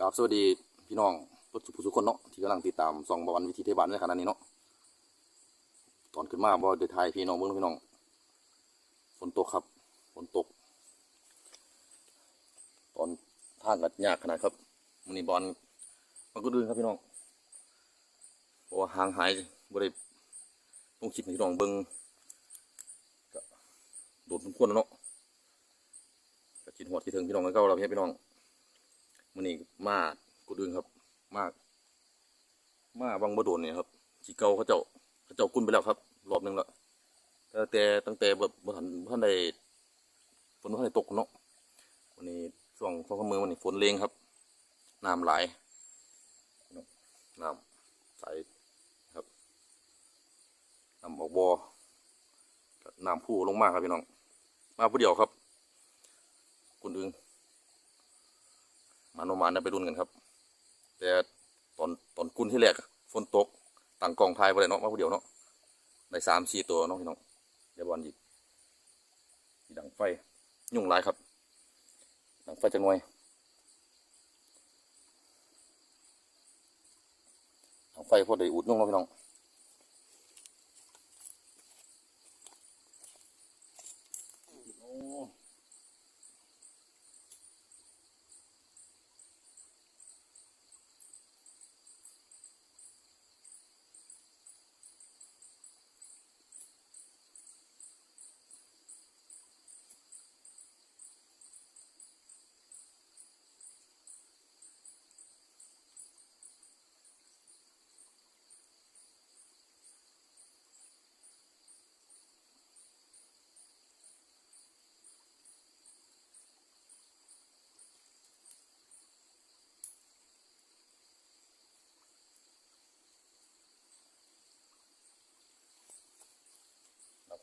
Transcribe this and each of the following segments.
ครับสวัสดีพี่น้องผู้ทุกคนเนาะที่กำลังติดตามซองบวันวิธีเทบานในขณะนี้เนาะตอนขึ้นมาบ่ได้ทายพี่น้องเบิ่งพี่น้องฝนตกครับฝนตก ตอนท่ากัดยากขนาดครับมันนี่บอลมันก็ดื้อครับพี่น้องเพราะว่าห่างหายบ่ได้ต้องคิดพี่น้องเบิ่งโดดสมควรเนาะก็คิดหอดคิดถึงพี่น้องกันเก่าแล้วพี่น้อง มันนี่มากกูดึงครับ มาก มาบางบโดนเนี่ยครับสีเกาเขาเจ้าเขาเจ้ากุ้นไปแล้วครับ รอบหนึงแล้วแต่แต่ตั้งแต่แบบบ่ทันบ่ทันได้ฝนบ่ทันได้ตกเนาะวันนี้ช่วงสองสามมือวันนี้ฝนเลงครับน้ำไหลน้ำใสครับน้ำออกบอน้ำพู่ลงมากครับพี่น้อง มาผู้เดียวครับคุณอึง มาโนมานได้ไปรุ่นกันครับ แต่ตอนตอนกุ้นที่แรกฝนตกต่างกองทายไปเลยเนาะมาผู้เดียวเนาะได้สามสี่ตัวเนาะพี่น้องเดี๋ยวบอลหยิบดังไฟยุ่งหลายครับดังไฟจะน่วยดังไฟพอได้อุดยุ่งเนาะพี่น้อง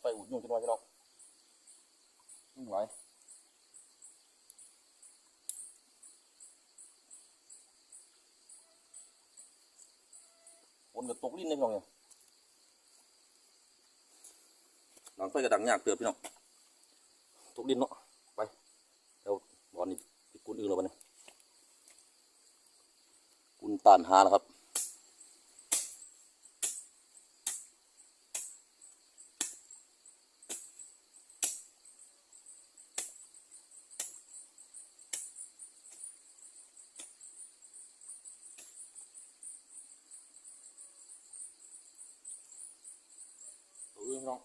ไฟอุดยุ่งจังหน่อยพี่น้องยุ่งหลายฝนก็ตกลิ้นเลยพี่น้องเนี่ยดังไฟก็ดังยากเตือบพี่น้องตกลิ้นเนาะไปเดี๋ยวบอลนี่ไปกุนอื่นแล้ววันนี้กุนตานหานะครับ ตัว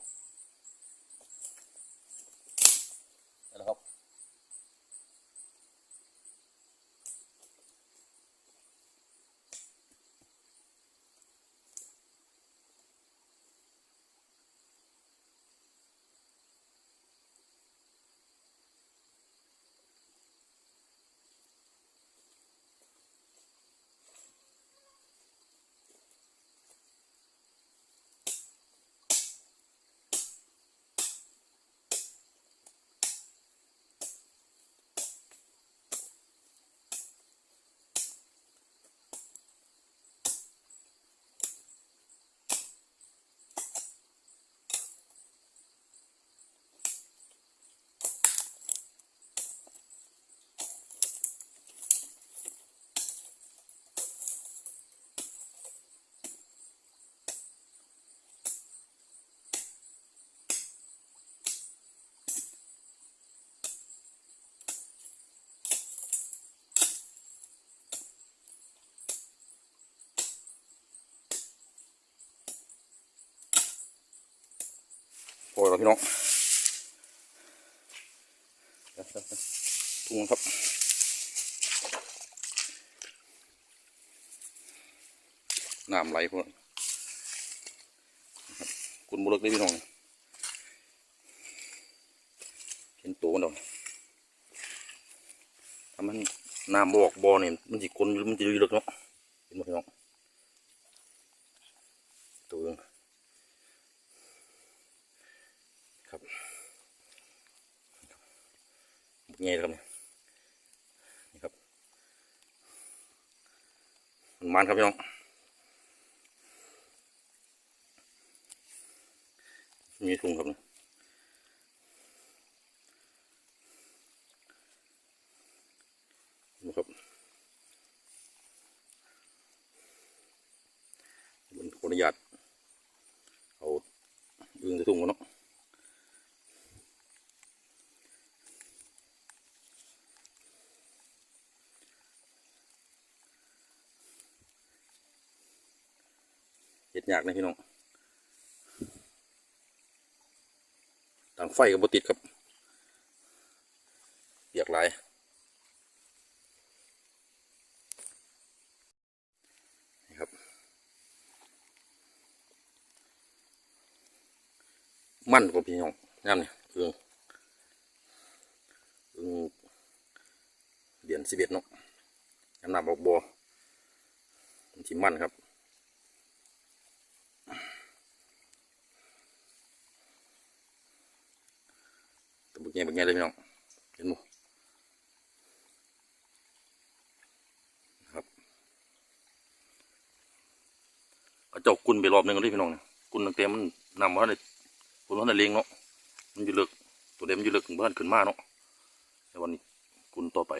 อ้ยพี่น้องทุ่งครับน้ำไหลพวกนั้คุณบุรุษได้พี่น้องเห็นตัวมันดอกถ้ามันน้ำบออกบอเนี่ยมันจะกลนมันจะอยู่ลึกเนาะเห็นไหมพี่น้องตัวนึง ไงครับนี่ครับมันมันครับพี่น้องมีทุงครับเนี่ยครับมันขออนุญาตเอายึงใส่ถุงกันเนาะ ยากนะพี่น้องต่างไฟกับบติดครับเปียกหลายนะครับมันกว่าพี่น้องน้ำเนี่ยเอืองเอืองเดือนสิบเอ็ดเนาะน้ำหนักบอกบัวมันที่มันครับ ตัวบุกแง่บุกแง่เลยพี่น้องเห็นมั้ครับกระจ้ากุนไปรอบหนึงเลยพี่น้องเนี่ยกุนตั้งแต่มันนำมาในกุนว่าในเลี้ยงเนาะมันอยู่เลิกตัวเดมนอยู่เลิกถึงบ้านขึ้นมาเนาะในวันนี้กุนต่อไป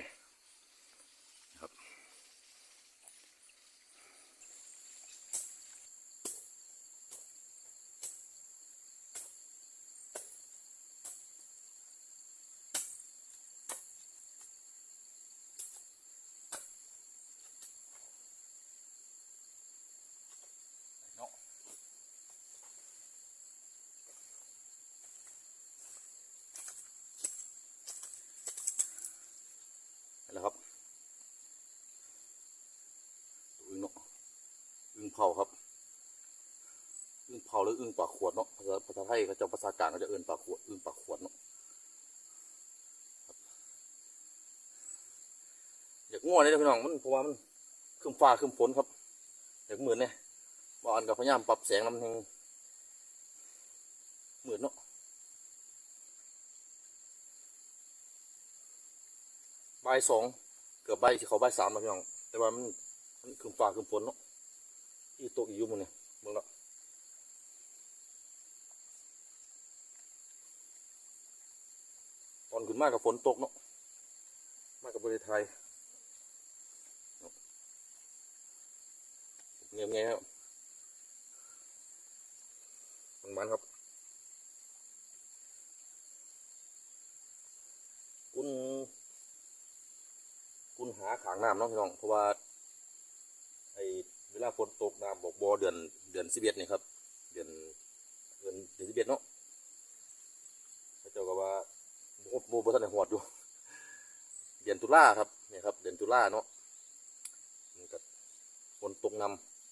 นะครับ เนาะนี่แหละครับอึ่งเนาะอึ่งเผาครับอึ่ง เผาหรืออึ่งปากขวดเนาะภาษาภาษาไทยเขาจะภาษากลางเขาจะเอื่นปากขวดอึ่งปากขวดเนาะอยากง่วงเลยนะพี่น้องมันเพราะว่ามันครึ้มฟ้าครึ้มฝนครับอยากเหมือนเนี่ยบอลกับพยายามปรับแสงลำหนึ่งเหมือนเนาะบ่ายสองเกือบบ่ายที่เขาบ่ายสามแล้วพี่น้องแต่ว่ามันมันฟ้าคืมฝนเนาะที่ตอียุ่มันเนี่ยมึงละ อนขึ้นมากกับฝนตกเนาะมากกับบริไทยเนาะเงียบเงียบครับมันมันครับคุณคุณหาขางน้ำเนาะพี่น้องเพราะว่าไอเวลาฝนตกน้ำบอกบอเดือนเดือนสิบเอ็ดนี่ครับ เดือนเดือนเดือนสิบเอ็ดเนาะพระเจ้าก็ว่า โมโบทันในหวดอยู่ เดือนตุลาครับเนี่ยครับ เดือนตุลาเนาะมันก็ฝนตกน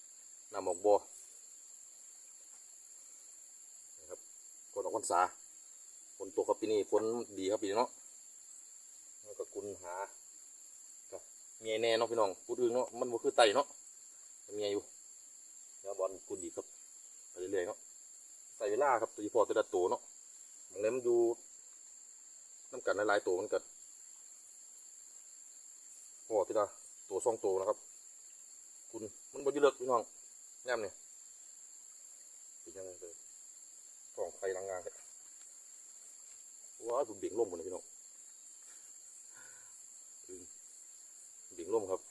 ำนำออกบอครับคนออกพรรษาฝนตกครับปีนี้ฝนดีครับปีนี้เนาะแล้วก็กุนหาก็เมียแน่เนาะพี่น้องพูดอื่นเนาะมันบ่คือไตเนาะเมียอยู่แล้วบอลกุนดีครับไปเรื่อยๆเนาะใส่เวลาครับตัวที่พอตัวละตัวเนาะบางเล่มนอยู่ กันหลายๆตัวมันก็พอทีละตัวสองตัวนะครับ คุณมันบ่อยืดเลิกพี่น้องแนมเนี่ยเป็นยังไงเลยกล่องไฟลังงานครับว้าวดูเบี่ยงล่มหมดเลยพี่น้องเบี่ยงล่มครับ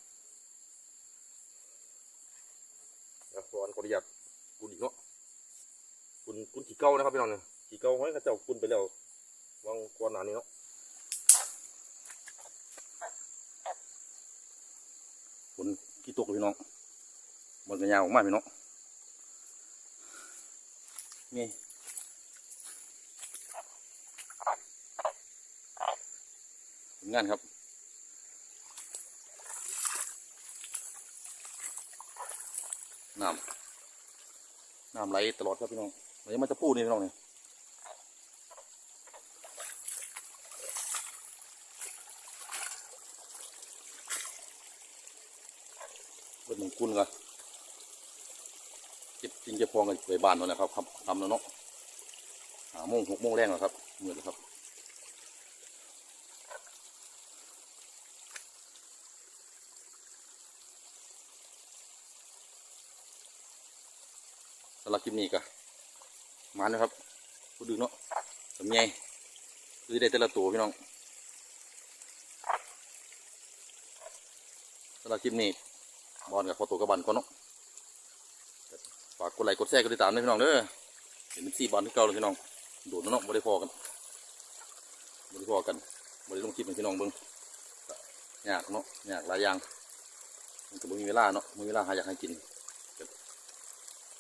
เดี๋ยวขออนุญาตกุนอีกเนาะกุนกุนขี่เก้านะครับพี่น้องเนี่ยขี่เก้าให้เขาเจ้ากุนไปแล้ววางก่อนหน้านี้เนาะ กุนขี่ตกเลยพี่น้องมันก็ยาออกมาพี่น้องนี่งานครับน้ำน้ำไหลตลอดครับพี่น้องไหลมาจะพูดนี่พี่น้องเนี่ย เบิดหนึ่งกุนกันเก็บจริงจะพองกันไปบ้านแล้วนะครับครับทำแล้วเนาะหาโมงหกโมงแรงแล้วครับมืดแล้วครับสำหรับคลิปนี้ก็มานะครับพูดดึงเนาะสำไงคือได้แต่ละตัวพี่น้องสำหรับคลิปนี้ บอลกับขอตัวกับบันก่อนเนาะฝากกดไลค์กดแชร์กดติดตามด้วยพี่น้องเด้อเห็นเป็นสี่บอลที่เก่าเลยพี่น้องโดดเนาะไม่ได้พอกันไม่ได้พอกันไม่ได้ลงคลิปให้พี่น้องเบิ่งก็ยากเนาะยากหลายอย่างมันก็บ่มีเวลาเนาะมีเวลาหาอยากให้กิน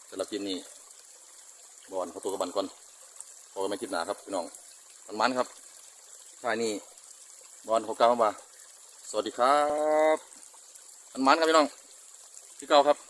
สำหรับคลิปนี้บอลเขาตัวกับบันก่อนพอกันไม่คลิปหนาครับพี่น้องมันมันครับท้ายนี้บอลเขากล่าวมาสวัสดีครับมันมันครับพี่น้อง พี่เก้าครับ